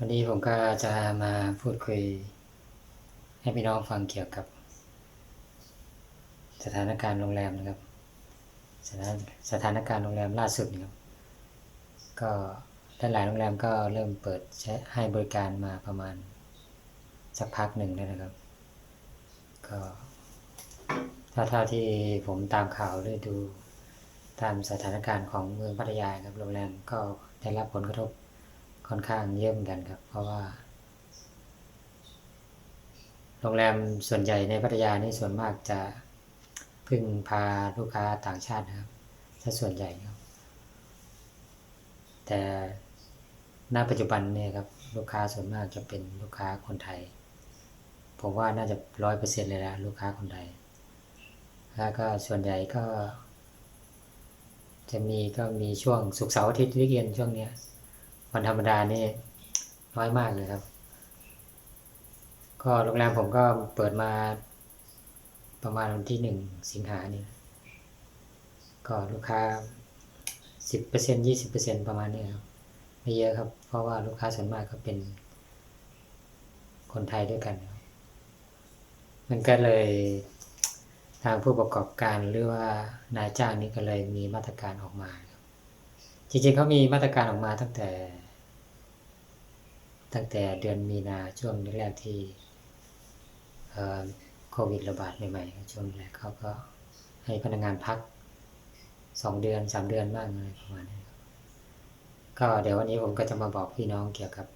วันนี้ผมก็จะมาพูดคุย ให้พี่น้องฟังเกี่ยวกับ สถานการณ์โรงแรมนะครับ สถานสถานการณ์โรงแรมล่าสุดนะครับ ก็หลายๆโรงแรมก็เริ่มเปิดใช้ให้บริการมาประมาณสักพักหนึ่งแล้วนะครับ ก็ถ้าเท่าที่ผมตามข่าวได้ดูตามสถานการณ์ของเมืองพัทยาครับโรงแรมก็ได้รับผลกระทบ ค่อนข้างเยอะเหมือนกันครับ เพราะว่าโรงแรมส่วนใหญ่ในพัทยานี่ส่วนมากจะพึ่งพาลูกค้าต่างชาตินะครับถ้าส่วนใหญ่ครับ แต่ณปัจจุบันเนี่ยครับลูกค้าส่วนมากจะเป็นลูกค้าคนไทย ผมว่าน่าจะร้อยเปอร์เซ็นต์เลยนะลูกค้าคนไทย แล้วก็ส่วนใหญ่ก็ จะมีก็มีช่วงศุกเสาร์อาทิตย์วิกเอนช่วงเนี้ย วันธรรมดานี่น้อยมากเลยครับ ก็โรงแรมผมก็เปิดมาประมาณวันที่หนึ่งสิงหานี่ก็ลูกค้าสิบเปอร์เซ็นยี่สิบเปอร์เซ็นประมาณนี้ครับไม่เยอะครับ เพราะว่าลูกค้าส่วนมากก็เป็นคนไทยด้วยกัน มันก็เลยทางผู้ประกอบการหรือว่านายจ้างนี่ก็เลยมีมาตรการออกมาครับจริงๆเขามีมาตรการออกมาตั้งแต่ ตั้งแต่เดือนมีนาช่วงแรกที่โควิดระบาดใหม่ๆช่วงแรกเขาก็ให้พนักงานพักสองเดือนสามเดือนบ้างอะไรประมาณนี้ครับก็เดี๋ยววันนี้ผมก็จะมาบอกพี่น้องเกี่ยวกับ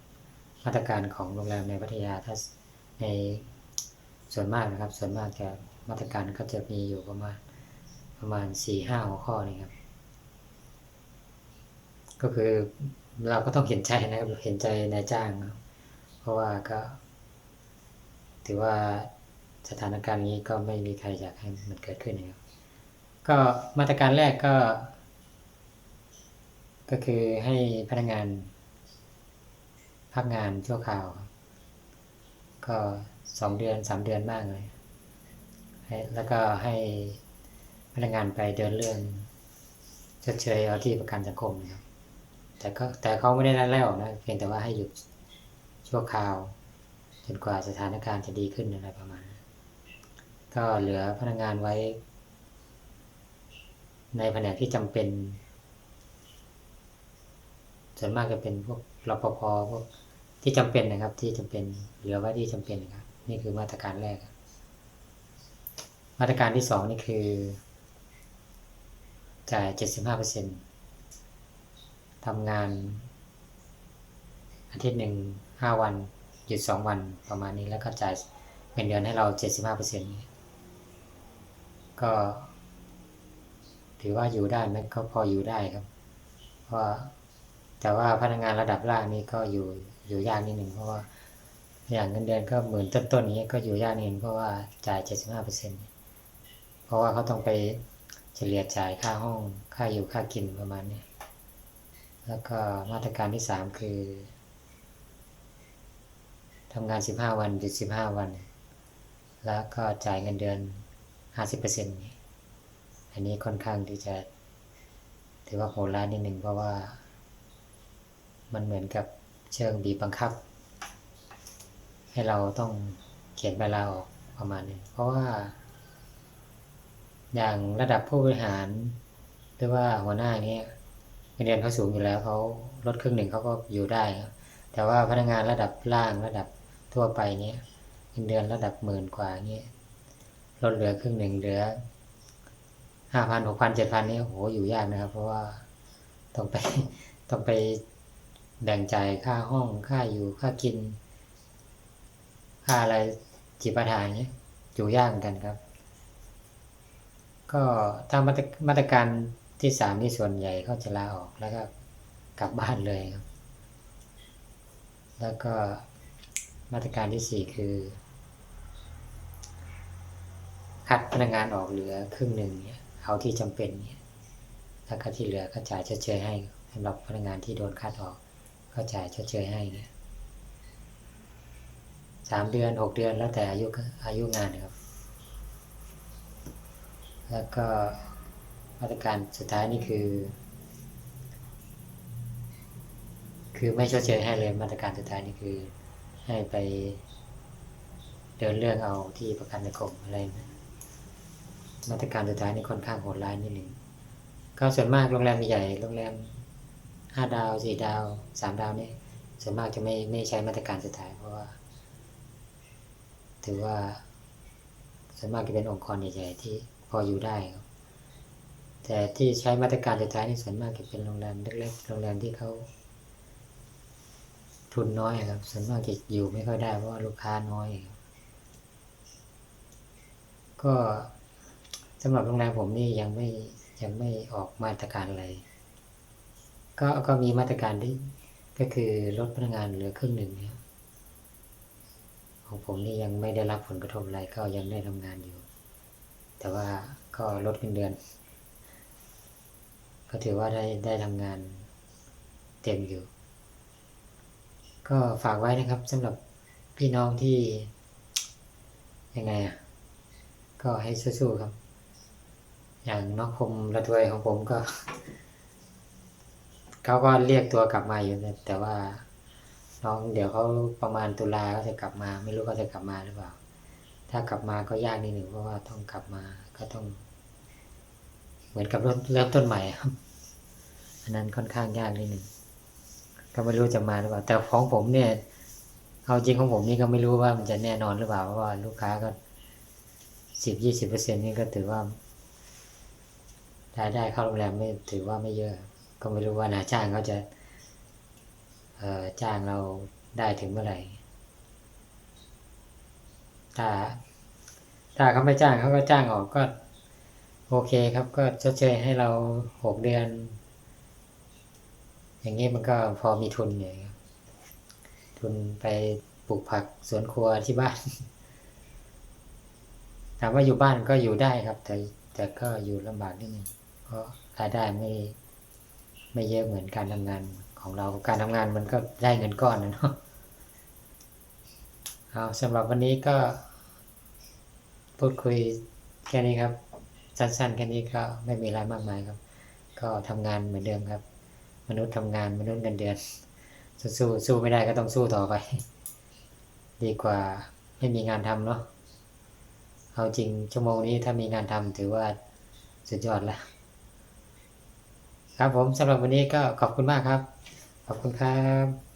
มาตรการของโรงแรมในพัทยาถ้าในส่วนมากนะครับ ส่วนมากจะมาตรการก็จะมีอยู่ประมาณประมาณสี่ห้าหัวข้อนี่ครับ ก็คือ เราก็ต้องเห็นใจนะครับเห็นใจนายจ้าง เพราะว่าก็ ถือว่าสถานการณ์นี้ก็ไม่มีใครอยากให้มันเกิดขึ้นนะครับ ก็มาตรการแรกก็ ก็คือให้พนักงานพักงานชั่วคราว ก็สองเดือนสามเดือนบ้างเลยให้แล้วก็ให้พนักงานไปเดินเรื่องชดเชยเอาที่ประกันสังคมนะครับ แต่ก็แต่เขาไม่ได้ไล่ออกนะเพียงแต่ว่าให้หยุดชั่วคราวจนกว่าสถานการณ์จะดีขึ้นอะไรประมาณนั้นก็เหลือพนักงานไว้ ในแผนกที่จำเป็น ส่วนมากจะเป็นพวกรปภพวกที่จำเป็นนะครับ ที่จำเป็นเหลือไว้ที่จำเป็นนะครับ นี่คือมาตรการแรก มาตรการที่สองนี่คือจ่ายเจ็ดสิบห้าเปอร์เซ็นต์ ทำงาน อาทิตย์หนึ่งห้าวันหยุดสองวันประมาณนี้แล้วก็จ่ายเงินเดือนให้เราเจ็ดสิบห้าเปอร์เซ็นต์ก็ ถือว่าอยู่ได้ไหมก็พออยู่ได้ครับ เพราะแต่ว่าพนักงานระดับล่างนี่ก็อยู่อยู่ยากนิดหนึ่งเพราะว่าอย่างเงินเดือนก็หมื่นต้นๆนี้ก็อยู่ยากนิดนึงเพราะว่าจ่ายเจ็ดสิบห้าเปอร์เซ็นต์เพราะว่าเขาต้องไปเฉลี่ยจ่ายค่าห้องค่าอยู่ค่ากินประมาณนี้ แล้วก็มาตรการที่สามคือทำงานสิบห้าวันหยุดสิบห้าวัน แล้วก็จ่ายเงินเดือนห้าสิบเปอร์เซ็นต์อันนี้ค่อนข้างที่จะ ถือว่าโหดร้ายนิดหนึ่งเพราะว่า มันเหมือนกับเชิงบีบบังคับ ให้เราต้องเขียนใบลาออกประมาณนี้เพราะว่า อย่างระดับผู้บริหารหรือว่าหัวหน้าเนี้ย งินเดือนเขาสูงอยู่แล้วเขาลดครึ่งหนึ่งเขาก็อยู่ได้ครับแต่ว่าพนักงานระดับล่างระดับทั่วไปเนี้ยเงินเดือนระดับหมื่นกว่าเนี้ยลดเหลือครึ่งหนึ่งเหลือห้าพันหกพันเจ็ดพันนี่โหอยู่ยากนะครับ เพราะว่าต้องไปต้องไปแบ่งจ่ายค่าห้องค่าอยู่ค่ากิน ค่าอะไรจิปาถาอย่างเงี้ยอยู่ยากเหมือนกันครับ ก็ถ้ามาตรการ ที่สามนี่ส่วนใหญ่เขาจะลาออกแล้วก็กลับบ้านเลยครับ แล้วก็มาตรการที่สี่คือ คัดพนักงานออกเหลือครึ่งหนึ่งเนี่ยเอาที่จำเป็นเนี่ยแล้วก็ที่เหลือก็จ่ายเชยให้สำหรับพนักงานที่โดนคัดออก ก็จ่ายเชยให้เนี่ยสามเดือนหกเดือนแล้วแต่อายุอายุงานครับ แล้วก็ มาตรการสุดท้ายนี่คือ คือไม่ชดเชยให้เลยมาตรการสุดท้ายนี่คือ ให้ไป เดินเรื่องเอาที่ประกันสังคมอะไรนะมาตรการสุดท้ายนี่ค่อนข้างโหดร้ายนิดหนึ่งก็ส่วนมากโรงแรมใหญ่โรงแรมห้าดาวสี่ดาวสามดาวเนี่ยส่วนมากจะไม่ไม่ใช้มาตรการสุดท้ายเพราะว่า ถือว่าส่วนมากจะเป็นองค์กรใหญ่ๆที่พออยู่ได้ แต่ที่ใช้มาตรการสุดท้ายนี่ส่วนมากจะเป็นโรงแรมเล็กๆ โรงแรมที่เขา ทุนน้อยครับ ส่วนมากจะอยู่ไม่ค่อยได้เพราะว่าลูกค้าน้อยครับก็สำหรับโรงแรมผมนี่ยังไม่ยังไม่ออกมาตรการอะไรก็ก็มีมาตรการที่ก็คือลดพนักงานเหลือครึ่งหนึ่งเนี่ยของผมนี่ยังไม่ได้รับผลกระทบอะไรก็ยังได้ทำงานอยู่ แต่ว่าก็ลดเงินเดือน ก็ถือว่าได้ได้ทำงานเต็มอยู่ ก็ฝากไว้นะครับสำหรับพี่น้องที่ยังไงอะ ก็ให้สู้ๆครับ อย่างน้องคมระทวยของผมก็ เขาก็เรียกตัวกลับมาอยู่นะแต่ว่าน้องเดี๋ยวเขาประมาณตุลาเขาจะกลับมา ไม่รู้เขาจะกลับมาหรือเปล่า ถ้ากลับมาก็ยากนิดหนึ่งเพราะว่าต้องกลับมาก็ต้อง เหมือนกับเริ่มเริ่มต้นใหม่ครับ อันนั้นค่อนข้างยากนิดหนึ่งก็ไม่รู้จะมาหรือเปล่า แต่ของผมเนี่ย เอาจริงของผมนี่ก็ไม่รู้ว่ามันจะแน่นอนหรือเปล่า เพราะว่าลูกค้าก็สิบยี่สิบเปอร์เซ็นนี่ก็ถือว่ารายได้เข้าโรงแรมไม่ถือว่าไม่เยอะ ก็ไม่รู้ว่านายจ้างเขาจะเอ่อจ้างเราได้ถึงเมื่อไหร่ ถ้าถ้าเขาไม่จ้างเขาก็จ้างออกก็ โอเคครับก็ชดเชยให้เราหกเดือน อย่างนี้มันก็พอมีทุนอยู่ครับทุนไปปลูกผักสวนครัวที่บ้าน ถามว่าอยู่บ้านก็อยู่ได้ครับ แต่แต่ก็อยู่ลำบากนิดนึงเพราะรายได้ไม่ไม่เยอะเหมือนการทำงานของเราการทำงานมันก็ได้เงินก้อนนะเนาะเอาสำหรับวันนี้ก็พูดคุยแค่นี้ครับ สั้นๆแค่นี้ก็ไม่มีอะไรมากมายครับ ก็ทำงานเหมือนเดิมครับ มนุษย์ทำงานมนุษย์เงินเดือน สู้ๆสู้ไม่ได้ก็ต้องสู้ต่อไป ดีกว่าไม่มีงานทำเนาะเอาจริงชั่วโมงนี้ถ้ามีงานทำถือว่าสุดยอดแล้วครับผมสำหรับวันนี้ก็ขอบคุณมากครับ ขอบคุณครับ